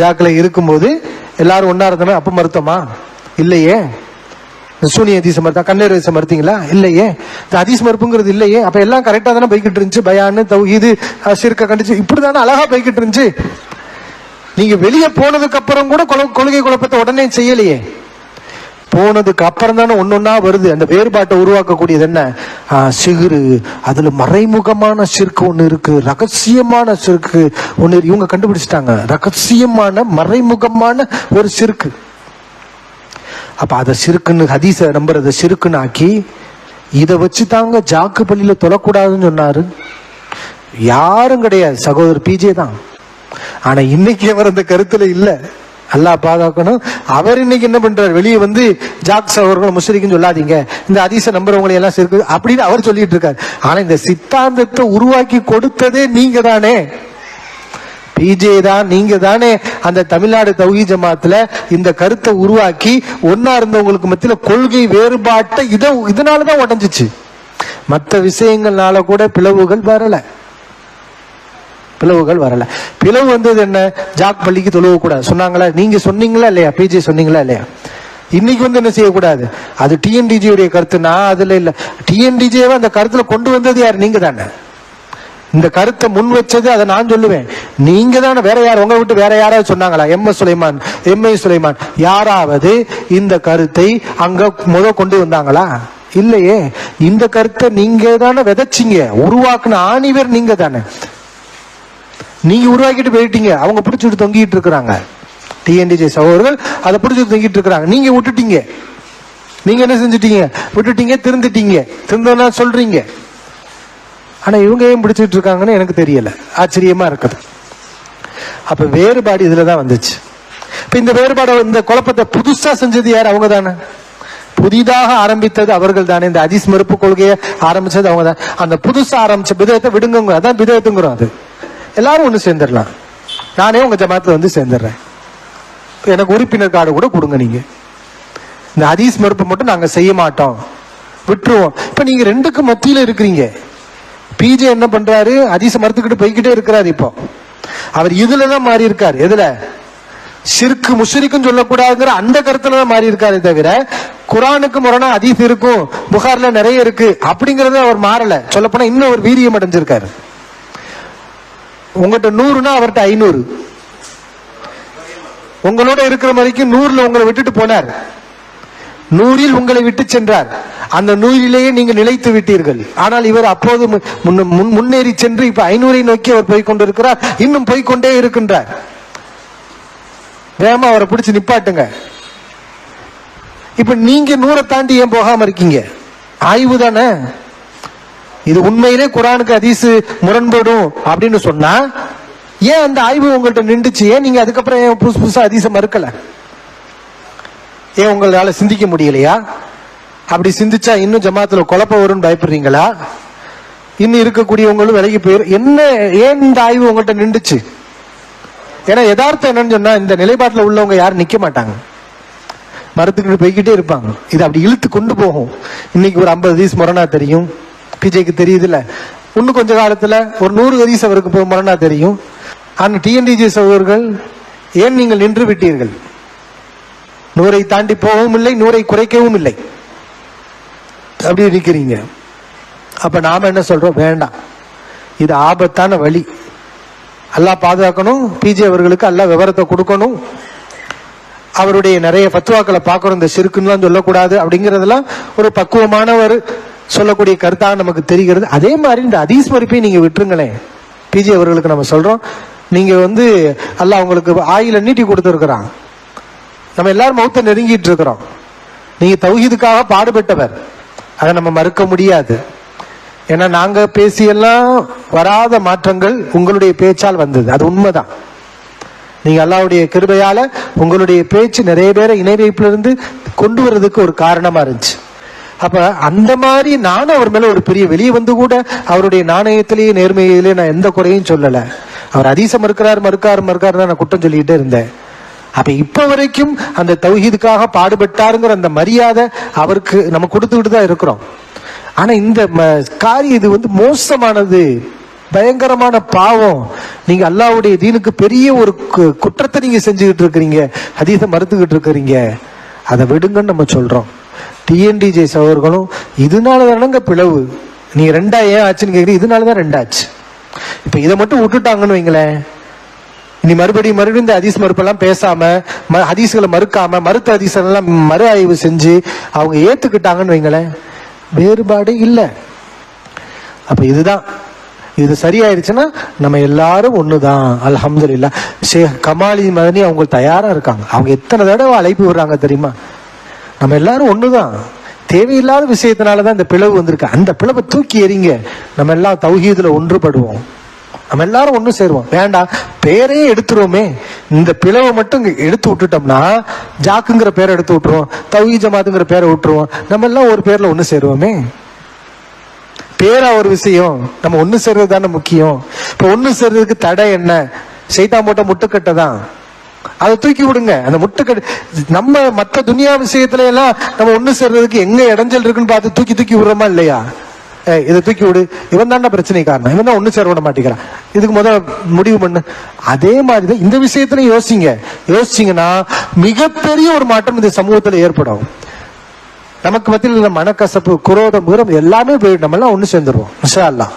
ஜாக்கில் இருக்கும்போது எல்லாரும் ஒன்றா இருந்தோமே அப்போ மறுத்தோமா இல்லையே. இந்த சூனிய அதிச மறுத்தா கண்ணீர் அதிச மறுத்தீங்களா இல்லையே. இந்த அதிச மறுப்புங்கிறது இல்லையே. அப்போ எல்லாம் கரெக்டாக தானே போய்கிட்டு இருந்துச்சு. பயான்னு இது சிறுக்க கண்டுச்சு. இப்படி தானே அழகாக போய்கிட்டு இருந்துச்சு. நீங்கள் வெளியே போனதுக்கு அப்புறம் கூட கொலை- கொள்கை குழப்பத்தை உடனே செய்யலையே. போனதுக்கு அப்புறம் தானே ஒன்னொன்னா வருது. அந்த வேறுபாட்டை உருவாக்கக்கூடியது என்ன? ஆ, சிகுறு. அதுல மறைமுகமான சிற்கு ஒண்ணு இருக்கு. ரகசியமான சிற்கு ஒண்ணு இருக்கு. இவங்க கண்டுபிடிச்சிட்டாங்க. ரகசியமான மறைமுகமான ஒரு சிற்கு. அப்ப அதை சிறுக்குன்னு ஹதீஸை நம்புறத சிறுக்குன்னு ஆக்கி இதை வச்சு தாங்க ஜாக்கு பள்ளியில தொழக்கூடாதுன்னு சொன்னாரு. யாரும் கிடையாது. சகோதரர் பிஜே தான். ஆனா இன்னைக்கு அவர் அந்த கருத்துல இல்ல. அல்லாஹ் பாதுகாக்கணும். அவர் இன்னைக்கு என்ன பண்றாரு? வெளியே வந்து ஜாக் சகோதரர்கள் முஸ்லிக்குன்னு சொல்லாதீங்க. இந்த அதிச நம்புறவங்களை எல்லாம் சேர்க்கு அப்படின்னு அவர் சொல்லிட்டு இருக்காரு. ஆனா இந்த சித்தாந்தத்தை உருவாக்கி கொடுத்ததே நீங்க தானே பிஜே தான் நீங்க தானே அந்த தமிழ்நாடு தௌஹி ஜமாத்துல இந்த கருத்தை உருவாக்கி ஒன்னா இருந்தவங்களுக்கு மத்தியில கொள்கை வேறுபாட்டை இத இதனாலதான் உடஞ்சிச்சு. மற்ற விஷயங்கள்னால கூட பிளவுகள் வரலை. பிளவுகள் வரல. பிளவு வந்தது என்ன? ஜாக் பள்ளிக்கு தொழுவ கூடாது. சொன்னாங்களா? நீங்க சொன்னீங்களா இல்லையா? பிஜே சொன்னீங்களா இல்லையா? இன்னைக்கு வந்து என்ன செய்யக்கூடாது? அது டிஎன்டிஜியுடைய கருத்து. நான் அதுல இல்ல. டிஎன்டிஜியை அந்த கருத்துல கொண்டு வந்தது யார்? நீங்க தானே. இந்த கருத்தை முன் வச்சது அதை நான் சொல்லுவேன். நீங்க தானே. வேற யார்? உங்களை விட்டு வேற யாராவது சொன்னாங்களா? M S Sulaiman M I Sulaiman. யாராவது இந்த கருத்தை அங்க முத கொண்டு வந்தாங்களா? இல்லையே. இந்த கருத்தை நீங்க தானே விதைச்சீங்க. உருவாக்குன ஆணிவர் நீங்க தானே. நீங்க உருவாக்கிட்டு போயிட்டீங்க. அவங்க பிடிச்சிட்டு தொங்கிட்டு இருக்கிறாங்க. டிஎன்டிஜே சகோதரர்கள் அதை பிடிச்சிட்டு தொங்கிட்டு இருக்கிறாங்க. நீங்க விட்டுட்டீங்க. நீங்க என்ன செஞ்சிட்டீங்க? விட்டுட்டீங்க திருந்துட்டீங்க. திருந்தோன்னா சொல்றீங்க. ஆனா இவங்க ஏன் பிடிச்சிட்டு இருக்காங்கன்னு எனக்கு தெரியல. ஆச்சரியமா இருக்குது. அப்ப வேறுபாடு இதுலதான் வந்துச்சு. இப்ப இந்த வேறுபாடு இந்த குழப்பத்தை புதுசா செஞ்சது யார்? அவங்க தானே. புதிதாக ஆரம்பித்தது அவர்கள் தானே. இந்த அதிஸ் மறுப்பு கொள்கையை ஆரம்பிச்சது அவங்க தான். அந்த புதுசா ஆரம்பிச்ச விதத்தை விடுங்க அதான் விதத்துங்கிறோம் அது. எல்லாரும் ஒன்று சேர்ந்துடலாம். நானே உங்கள் ஜமாத்தில் வந்து சேர்ந்துடுறேன். எனக்கு உறுப்பினர் கார்டு கூட கொடுங்க நீங்கள் இந்த ஹதீஸ் மறுப்பு மட்டும் நாங்கள் செய்ய மாட்டோம். விட்டுருவோம். இப்போ நீங்கள் ரெண்டுக்கு மத்தியில் இருக்கிறீங்க. பிஜே என்ன பண்ணுறாரு ஹதீஸ் மறுத்துக்கிட்டு போய்கிட்டே இருக்கிறார் இப்போ. அவர் இதில் தான் மாறி இருக்கார். எதில்? சிற்கு முஷரிக்கும் சொல்லக்கூடாதுங்கிற அந்த கருத்துல தான் மாறி இருக்காரு தவிர குரானுக்கு முரணா அதீஸ் இருக்கும். புகார்ல நிறைய இருக்கு. அப்படிங்கறத அவர் மாறல. சொல்லப்போனா இன்னும் ஒரு வீரியம் அடைஞ்சிருக்காரு. உங்கள்கிட்ட நூறுனா அவர்கிட்ட ஐநூறு. உங்களோட இருக்கிற வரைக்கும் நூறுல உங்களை விட்டுட்டு போனார். நூறில் உங்களை விட்டு சென்றார். அந்த நூறிலேயே நீங்கள் நிலைத்து விட்டீர்கள். ஆனால் இவர் அப்போது மு- முன்- முன்னேறி சென்று இப்ப ஐநூறை நோக்கி அவர் போய் கொண்டிருக்கிறார் இன்னும் போய்கொண்டே இருக்கின்றார். வேகமா அவரை பிடிச்சி நிப்பாட்டுங்க. இப்ப நீங்க நூறை தாண்டி ஏன் போகாம இருக்கீங்க? ஆய்வு தானே? இது உண்மையிலே குரானுக்கு அதிசு முரண்படும் அப்படின்னு சொன்னா ஏன் அந்த ஆய்வு உங்கள்கிட்ட நின்றுச்சு? ஏன் நீங்க அதுக்கப்புறம் ஏன் புதுசு புதுசா அதிச மறுக்கல? ஏன் உங்களால சிந்திக்க முடியலையா? அப்படி சிந்திச்சா இன்னும் ஜமாத்துல குழப்பம் வரும்னு பயப்படுறீங்களா? இன்னும் இருக்கக்கூடியவங்களும் விலகி போயிரும் என்ன ஏன் இந்த ஆய்வு உங்கள்கிட்ட நின்றுச்சு? ஏன்னா யதார்த்தம் என்னன்னு சொன்னா இந்த நிலைப்பாட்டில் உள்ளவங்க யாரும் நிக்க மாட்டாங்க. மரத்துக்கிட்டு போய்கிட்டே இருப்பாங்க. இது அப்படி இழுத்து கொண்டு போகும். இன்னைக்கு ஒரு ஐம்பது தீஸ் முரணா தெரியும். பிஜேக்கு தெரியுதுல்ல. இன்னும் கொஞ்ச காலத்துல ஒரு நூறு வயசு அவருக்கு போய் மரணா தெரியும். ஆனால் டிஎன்டிஜி சகோதரர்கள் ஏன் நீங்கள் நின்று விட்டீர்கள்? நூறை தாண்டி போகவும் இல்லை நூறை குறைக்கவும் இல்லை. அப்படி இருக்கிறீங்க. அப்ப நாம என்ன சொல்றோம்? வேண்டாம். இது ஆபத்தான வழி. அல்லாஹ் பாதுகாக்கணும். பிஜே அவர்களுக்கு அல்லாஹ் விவரத்தை கொடுக்கணும். அவருடைய நிறைய பத்துவாக்களை பார்க்குறோம். இந்த சிறுக்குன்னுலாம் சொல்லக்கூடாது அப்படிங்கிறதெல்லாம் ஒரு பக்குவமான ஒரு சொல்லக்கூடிய கருத்தாக நமக்கு தெரிகிறது. அதே மாதிரி இந்த அதீஸ் மறுப்பையும் நீங்க விட்டுருங்களேன். பிஜே அவர்களுக்கு நம்ம சொல்றோம். நீங்க வந்து அல்லாஹ் உங்களுக்கு ஆயில நீட்டி கொடுத்துருக்குறான். நம்ம எல்லாரும் மௌத்த நெருங்கிட்டு இருக்கிறோம். நீங்க தௌஹீதுக்காக பாடுபட்டவர். அதை நம்ம மறுக்க முடியாது. ஏன்னா நாங்க பேசியெல்லாம் வராத மாற்றங்கள் உங்களுடைய பேச்சால் வந்தது. அது உண்மைதான். நீங்க அல்லாவுடைய கிருபையால உங்களுடைய பேச்சு நிறைய பேரை இணை வைப்பிலிருந்து கொண்டு வர்றதுக்கு ஒரு காரணமா இருந்துச்சு. அப்ப அந்த மாதிரி நானும் அவர் மேல ஒரு பெரிய வெளியே வந்து கூட அவருடைய நாணயத்திலேயே நேர்மையிலேயே நான் எந்த குறையும் சொல்லல. அவர் அதீசம் மறுக்கிறார் மறுக்காரு மறுக்காரு தான் நான் குற்றம் சொல்லிக்கிட்டே இருந்தேன். அப்ப இப்ப வரைக்கும் அந்த தௌஹீதுக்காக பாடுபட்டாருங்கிற அந்த மரியாதை அவருக்கு நம்ம கொடுத்துக்கிட்டு தான் இருக்கிறோம். ஆனா இந்த ம- காரியம் இது வந்து மோசமானது. பயங்கரமான பாவம். நீங்க அல்லாவுடைய தீனுக்கு பெரிய ஒரு கு- குற்றத்தை நீங்க செஞ்சுக்கிட்டு இருக்கிறீங்க. அதீத மறுத்துக்கிட்டு இருக்கிறீங்க. அதை விடுங்கன்னு நம்ம சொல்றோம். டிஎன்டிஜே சகோதரர்களும் இதனால தானங்க பிளவு? நீ ரெண்டா ஏன் ஆச்சுன்னு கேக்குறீங்க இதனால தான் ரெண்டாச்சு. இப்போ இதை மட்டும் விட்டுட்டாங்கன்னு வைங்களேன். இனி மறுபடியும் மறுபடியும் இந்த ஹதீஸ் மறுப்பெல்லாம் பேசாம ம- ஹதீஸ்களை மறுக்காம மறுத்த ஹதீஸெல்லாம் மறு ஆய்வு செஞ்சு அவங்க ஏத்துக்கிட்டாங்கன்னு வைங்களேன். வேறுபாடு இல்லை. அப்ப இதுதான். இது சரியாயிருச்சுன்னா நம்ம எல்லாரும் ஒண்ணுதான். அலமதுல்லா ஷேக் கமாலி மதனி அவங்க தயாரா இருக்காங்க. அவங்க எத்தனை தடவை அழைப்பு விடுறாங்க தெரியுமா? நம்ம எல்லாரும் ஒன்று தான் தேவையில்லாத விஷயத்தினால தான் இந்த பிளவு வந்திருக்கு. அந்த பிளவை தூக்கி எறிங்க. நம்ம எல்லாம் தௌஹீதில் ஒன்றுபடுவோம். நம்ம எல்லாரும் ஒன்று சேருவோம். வேண்டாம் பேரையே எடுத்துருவோமே. இந்த பிளவை மட்டும் எடுத்து விட்டுட்டோம்னா ஜாக்குங்கிற பேரை எடுத்து விட்டுருவோம் தௌஹி ஜமாத்துங்கிற பேரை விட்டுருவோம். நம்ம எல்லாம் ஒரு பேரில் ஒன்று சேருவோமே. பேரா ஒரு விஷயம். நம்ம ஒன்று சேர்றது தானே முக்கியம். இப்போ ஒன்று சேர்றதுக்கு தடை என்ன? செய்தா போட்ட முட்டுக்கட்டை தான். அதை தூக்கி விடுங்க. அந்த முட்டுக்கட்டை நம்ம மத்த துனியா விஷயத்துல எல்லாம் நம்ம ஒண்ணு சேர்றதுக்கு எங்க இடைஞ்சல் இருக்குன்னு பார்த்து தூக்கி தூக்கி விடுறோமா இல்லையா? இதை தூக்கி விடு. இவன் தான்டா பிரச்சனை காரணம். இவன் தான் ஒண்ணு சேர விட மாட்டேங்கிறான். இதுக்கு முதல்ல முடிவு பண்ணு. அதே மாதிரிதான் இந்த விஷயத்துல யோசிங்க. யோசிச்சீங்கன்னா மிகப்பெரிய ஒரு மாற்றம் இந்த சமூகத்துல ஏற்படும். நமக்கு மத்தியில் மனக்கசப்பு குரோதம் குரம் எல்லாமே போயிடும். நம்ம எல்லாம் ஒண்ணு சேர்ந்துருவோம். இன்ஷா அல்லாஹ்